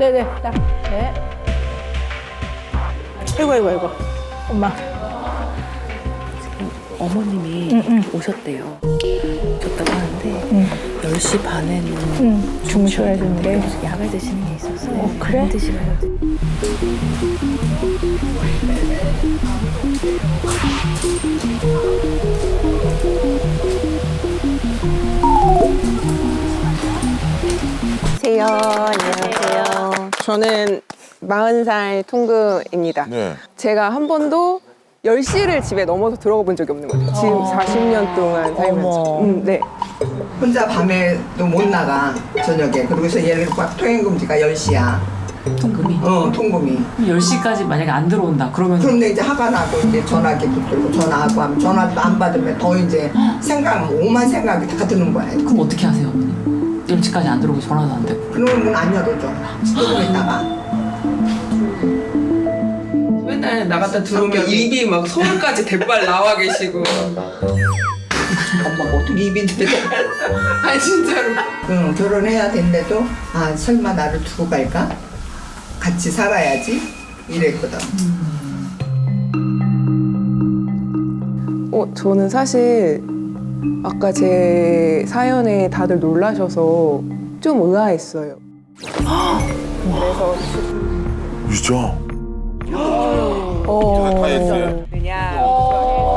네네. 딱. 네. 아이고 아이고 아이고. 엄마. 어머님이 오셨대요. 오셨다고 하는데 10시 반에는 응. 주무셔야 되는데. 약을 드시는 게 있어서 어, 그래? 안 드시라고 안녕하세요. 안녕하세요. 저는 40살 통구입니다. 네. 제가 한 번도 10시를 집에 넘어서 들어가 본 적이 없는 거예요. 지금 40년 동안 살면서. 음, 네. 혼자 밤에도 못 나가 저녁에 그러고서 얘를 꽉 통행 금지가 10시야 통금이 어 통금이 10시까지 만약에 안 들어온다 그러면 그럼 내 이제 화가 나고 이제 전화기 붙들고 전화하고 하면 전화도 안 받으면 더 이제 생각 오만 생각이 다 드는 거야 그럼 어떻게 하세요 어머니? 10시까지 안 들어오고 전화도 안 되고. 문안 열어줘 그러고 있다가. 맨날 나갔다 들어오면 입이 막 서울까지 대빨 나와 계시고. 엄마가 어떻게 입이 들어 아니, 진짜로. 응, 결혼해야 된대도 아 설마 나를 두고 갈까? 같이 살아야지? 이랬거든. 어, 저는 사실 아까 제 사연에 다들 놀라셔서 좀 의아했어요. 그래서 진짜? 어, 다이어트.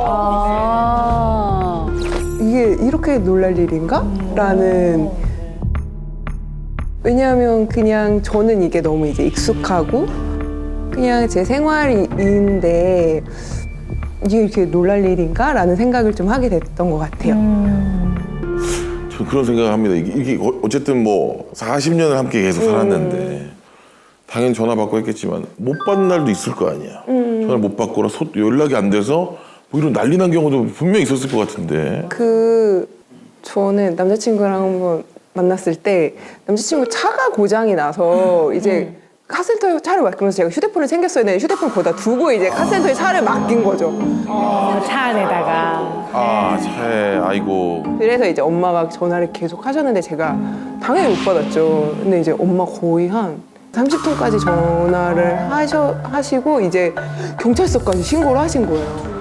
아. 이게 이렇게 놀랄 일인가? 라는 왜냐하면 그냥 저는 이게 너무 이제 익숙하고 그냥 제 생활인데 이게 이렇게 놀랄 일인가? 라는 생각을 좀 하게 됐던 것 같아요. 저 그런 생각을 합니다. 이게, 이게 어- 어쨌든 뭐 40년을 함께 계속 살았는데 당연히 전화 받고 했겠지만 못 받는 날도 있을 거 아니야. 전화 못 받거나 소- 연락이 안 돼서 뭐 이런 난리 난 경우도 분명히 있었을 것 같은데. 그 저는 남자친구랑 한번 만났을 때 남자친구 차가 고장이 나서 이제 카센터에 차를 맡기면서 제가 휴대폰을 챙겼어야 되는데 휴대폰 거기다 두고 이제 카센터에 차를 맡긴 거죠. 어, 차 안에다가. 아 차에 아이고. 그래서 이제 엄마가 전화를 계속 하셨는데 제가 당연히 못 받았죠. 근데 이제 엄마 거의 한 30분까지 전화를 하셔, 하시고 이제 경찰서까지 신고를 하신 거예요.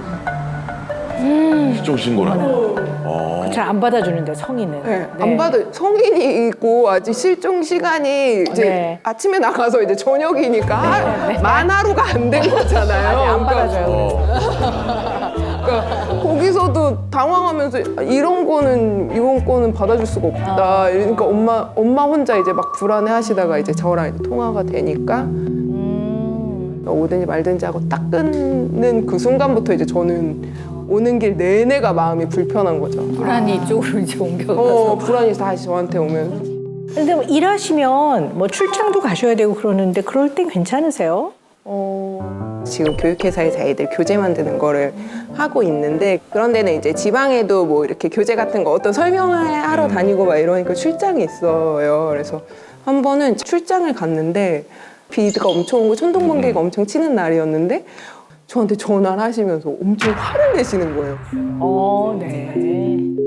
실종 신고라고. 어. 잘 안 받아주는데 성인은. 네, 안 받아 성인이 있고 아직 실종 시간이 이제 네. 아침에 나가서 이제 저녁이니까 하- 만 하루가 안 된 거잖아요. 안 그러니까 받아줘요. 어. 그러니까 거기서도 당황하면서 이런 거는 이번 거는 받아줄 수가 없다. 그러니까 엄마 엄마 혼자 이제 막 불안해하시다가 이제 저랑 이제 통화가 되니까 음. 오든지 말든지 하고 딱 끊는 그 순간부터 이제 저는 오는 길 내내가 마음이 불편한 거죠. 불안이 이쪽으로 이제 옮겨가서. 어 불안이 다시 저한테 오면 근데 뭐 일하시면 뭐 출장도 가셔야 되고 그러는데 그럴 땐 괜찮으세요? 어, 지금 교육회사에서 애들 교재 만드는 거를 하고 있는데 그런 데는 이제 지방에도 뭐 이렇게 교재 같은 거 어떤 설명을 하러 다니고 막 이러니까 출장이 있어요. 그래서 한 번은 출장을 갔는데 비가 엄청 오고 천둥 번개가 엄청 치는 날이었는데 저한테 전화를 하시면서 엄청 화를 내시는 거예요. 어, 네.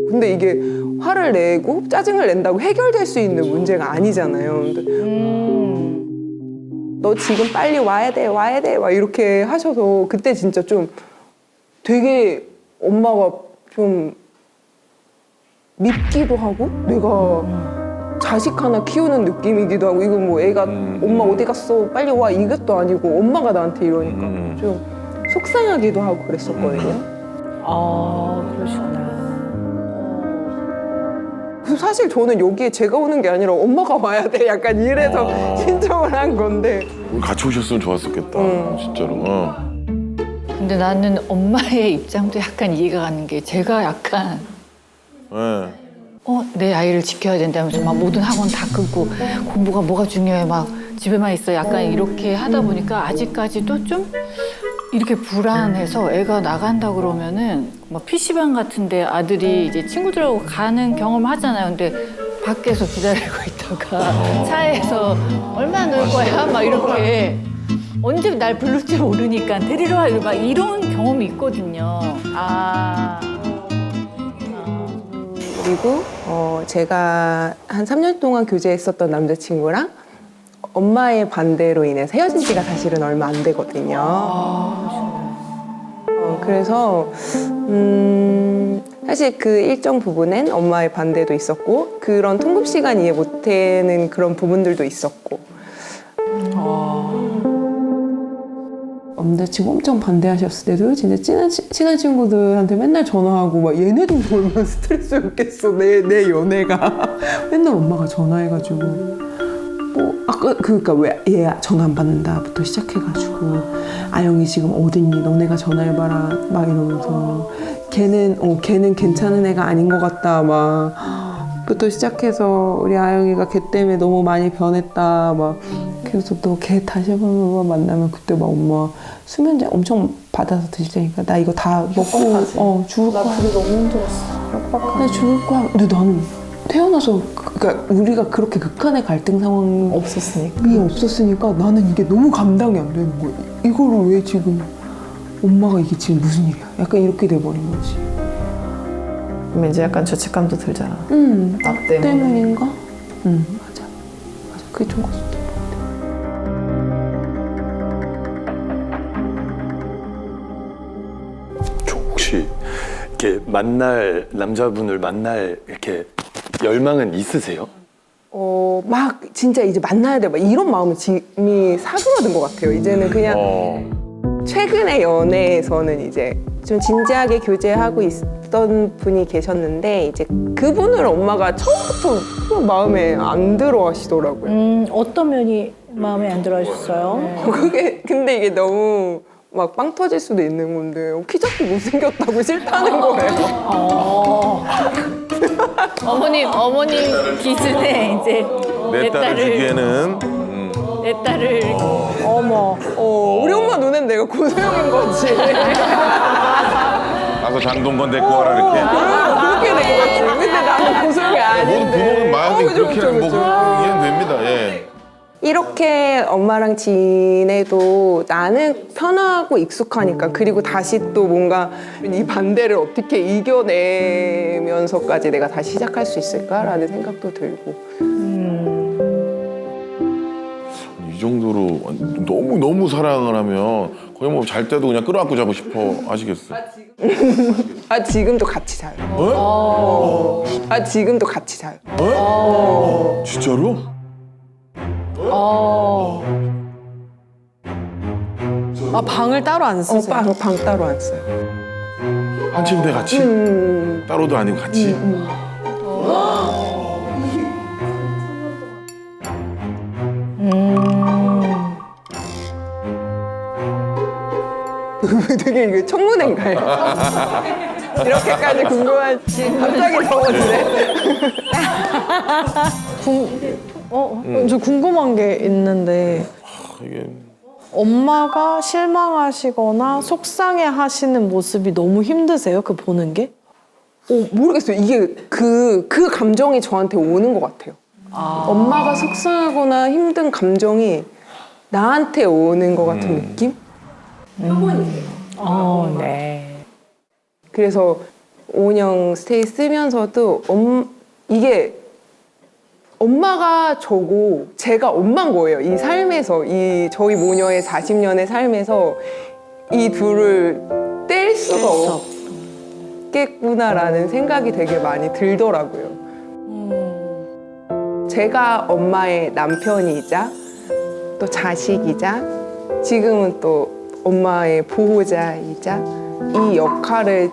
근데 이게 화를 내고 짜증을 낸다고 해결될 수 있는 문제가 아니잖아요. 근데 음. 너 지금 빨리 와야 돼, 와야 돼, 막 이렇게 하셔서 그때 진짜 좀 되게 엄마가 좀 밉기도 하고 내가 자식 하나 키우는 느낌이기도 하고 이거 뭐 애가 음. 엄마 어디 갔어 빨리 와 이것도 아니고 엄마가 나한테 이러니까 음. 좀 속상하기도 하고 그랬었거든요. 아, 그러시구나. 사실 저는 여기에 제가 오는 게 아니라 엄마가 와야 돼 약간 이래서 어. 신청을 한 건데 우리 같이 오셨으면 좋았었겠다. 음. 진짜로. 어. 근데 나는 엄마의 입장도 약간 이해가 가는 게 제가 약간 네. 어, 내 아이를 지켜야 된다면서 막 모든 학원 다 끊고 공부가 뭐가 중요해 막 집에만 있어 약간 이렇게 하다 보니까 아직까지도 좀 이렇게 불안해서 애가 나간다 그러면은 막 PC방 같은데 아들이 이제 친구들하고 가는 경험을 하잖아요. 근데 밖에서 기다리고 있다가 차에서 얼마나 놀 거야 막 이렇게 언제 날 부를지 모르니까 데리러 와 막 이런 경험이 있거든요. 아. 그리고 어, 제가 한 3년 동안 교제했었던 남자친구랑 엄마의 반대로 인해서 헤어진 지가 사실은 얼마 안 되거든요. 어, 그래서 음, 사실 그 일정 부분엔 엄마의 반대도 있었고 그런 통금 시간 이해 못하는 그런 부분들도 있었고. 엄마 지금 엄청 반대하셨을 때도 진짜 친한, 치- 친한 친구들한테 맨날 전화하고 막 얘네도 얼마나 스트레스였겠어 내, 내 연애가. 맨날 엄마가 전화해가지고 뭐 아까 그니까 왜 얘 전화 안 받는다부터 시작해가지고 아영이 지금 어딨니? 너네가 전화해봐라. 막 이러면서. 걔는 어 걔는 괜찮은 애가 아닌 것 같다. 막 부터 시작해서 우리 아영이가 걔 때문에 너무 많이 변했다. 막 그래서 너걔 다시 한번 만나면 그때 막 엄마 수면제 엄청 받아서 드시자니까 나 이거 다 먹고 어 죽을 거야. 나 그게 너무 힘들었어. 나 죽을 거야. 근데 나는 태어나서 그- 그러니까 우리가 그렇게 극한의 갈등 상황이 없었으니까. 없었으니까 나는 이게 너무 감당이 안 되는 거야 이거를 왜 지금 엄마가 이게 지금 무슨 일이야 약간 이렇게 돼버린 거지 그러면 이제 약간 죄책감도 들잖아. 음 나 때문에. 때문인가? 응 맞아 맞아 그게 좀 컸어 저 혹시 이렇게 만날 남자분을 만날 이렇게 열망은 있으세요? 어, 막 진짜 이제 만나야 돼 막 이런 마음이 이미 사그라든 것 같아요. 이제는 그냥 어. 최근의 연애에서는 이제 좀 진지하게 교제하고 있던 분이 계셨는데 이제 그분을 엄마가 처음부터 그냥 마음에 안 들어 하시더라고요. 음, 어떤 면이 마음에 안 들어 하셨어요? 그게 근데 이게 너무 막 빵 터질 수도 있는 건데 키 작고 못생겼다고 싫다는 거예요. 어머님 어머님 기준에 이제 내 딸을 주기에는 음, 내 딸을 어머. 어, 우리 엄마 눈엔 내가 고소영인 거지. 가서 장동건 데리고 와라 이렇게. 그렇게 된 거지. 근데 나는 고소영이 아닌데. 모든 부모는 마음이 어, 그렇게 뭐 그죠. 이해는 됩니다. 예. 이렇게 엄마랑 지내도 나는 편하고 익숙하니까 그리고 다시 또 뭔가 이 반대를 어떻게 이겨내면서까지 내가 다시 시작할 수 있을까라는 생각도 들고 이 정도로 너무 너무 사랑을 하면 거의 뭐 잘 때도 그냥 끌어안고 자고 싶어 하시겠어요. 아 지금도 같이 자요. 어? 아 지금도 같이 자요. 어? 진짜로? 아 방을 따로 안 어, 쓰세요? 방, 방 따로 안 써요. 한 침대 같이? 음, 따로도 아니고 같이? 되게 이거 청문회인가요? 이렇게까지 궁금한 갑자기 더워지네. 어, 어, 저 궁금한 게 있는데 아, 이게 엄마가 실망하시거나 속상해 하시는 모습이 너무 힘드세요? 그 보는 게? 어, 모르겠어요. 이게 그, 그 감정이 저한테 오는 것 같아요. 엄마가 속상하거나 힘든 감정이 나한테 오는 것 같은 느낌? 어, 네. 그래서 오은영 스테이 쓰면서도 엄, 이게 엄마가 저고 제가 엄마인 거예요. 이 삶에서 이 저희 모녀의 40년의 삶에서 이 둘을 뗄 수가 없겠구나라는 생각이 되게 많이 들더라고요. 제가 엄마의 남편이자 또 자식이자 지금은 또 엄마의 보호자이자 이 역할을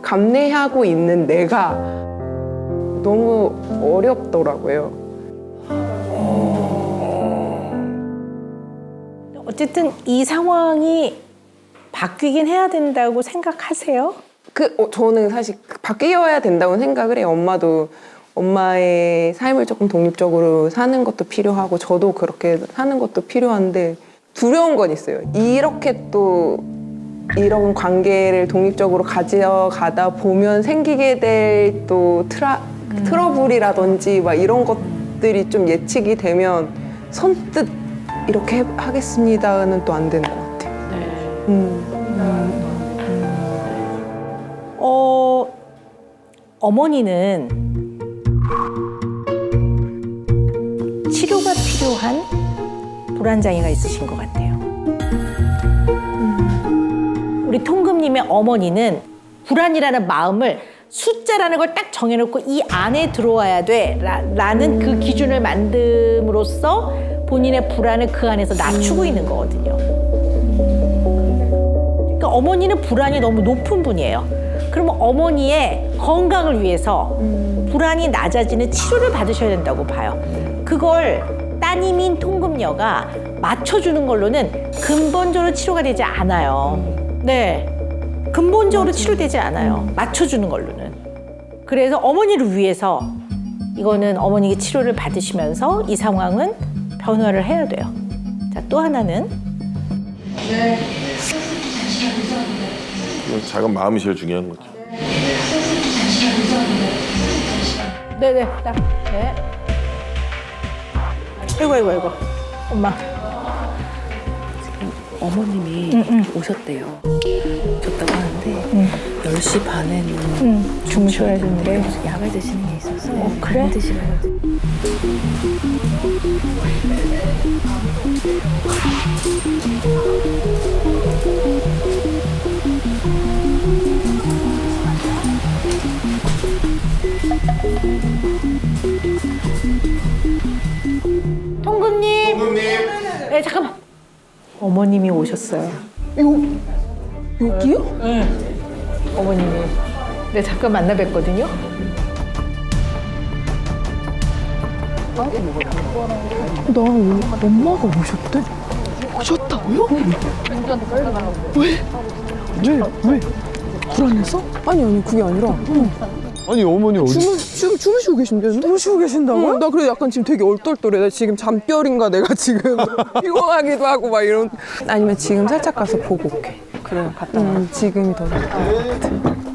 감내하고 있는 내가 너무 어렵더라고요. 어쨌든 이 상황이 바뀌긴 해야 된다고 생각하세요? 그 어, 저는 사실 바뀌어야 된다고 생각을 해요. 엄마도 엄마의 삶을 조금 독립적으로 사는 것도 필요하고 저도 그렇게 사는 것도 필요한데 두려운 건 있어요. 이렇게 또 이런 관계를 독립적으로 가져가다 보면 생기게 될 또 트라 트러블이라든지 막 이런 것들이 좀 예측이 되면 선뜻 이렇게 해- 하겠습니다는 또 안 되는 것 같아요. 음. 어, 어머니는 치료가 필요한 불안장애가 있으신 것 같아요. 우리 통금님의 어머니는 불안이라는 마음을 숫자라는 걸 딱 정해놓고 이 안에 들어와야 돼 라, 라는 그 기준을 만듦으로써 본인의 불안을 그 안에서 낮추고 있는 거거든요. 그러니까 어머니는 불안이 너무 높은 분이에요. 그러면 어머니의 건강을 위해서 불안이 낮아지는 치료를 받으셔야 된다고 봐요. 그걸 따님인 통금녀가 맞춰주는 걸로는 근본적으로 치료가 되지 않아요. 네. 근본적으로 치료되지 않아요. 맞춰주는 걸로는. 그래서 어머니를 위해서 이거는 어머니가 치료를 받으시면서 이 상황은 변화를 해야 돼요. 자, 또 하나는 이건 작은 마음이 제일 중요한 거죠. 네네, 딱. 네. 아이고, 아이고, 아이고. 엄마. 어머님이 오셨대요. 오셨다고 하는데 10시 반에는 응, 주무셔야 되는데. 약을 드시는 게 있어서 어, 그래? 약 드시라고 통금님. 통금님. 네, 잠깐만. 어머님이 오셨어요. 여기요? 네. 어머님이. 네, 잠깐 만나 뵀거든요. 나 엄마가 오셨대? 오셨다고요? 왜? 왜? 왜? 불안해서? 아니 아니 그게 아니라 아니 어머니 어디? 주무, 지금 주무시고 계신데 주무시고 계신다고요? 나 그래 약간 지금 되게 얼떨떨해 나 지금 잠결인가 내가 지금 피곤하기도 하고 막 이런 아니면 지금 살짝 가서 보고 올게 그래 갔다 와 지금이 더 나을 것 같아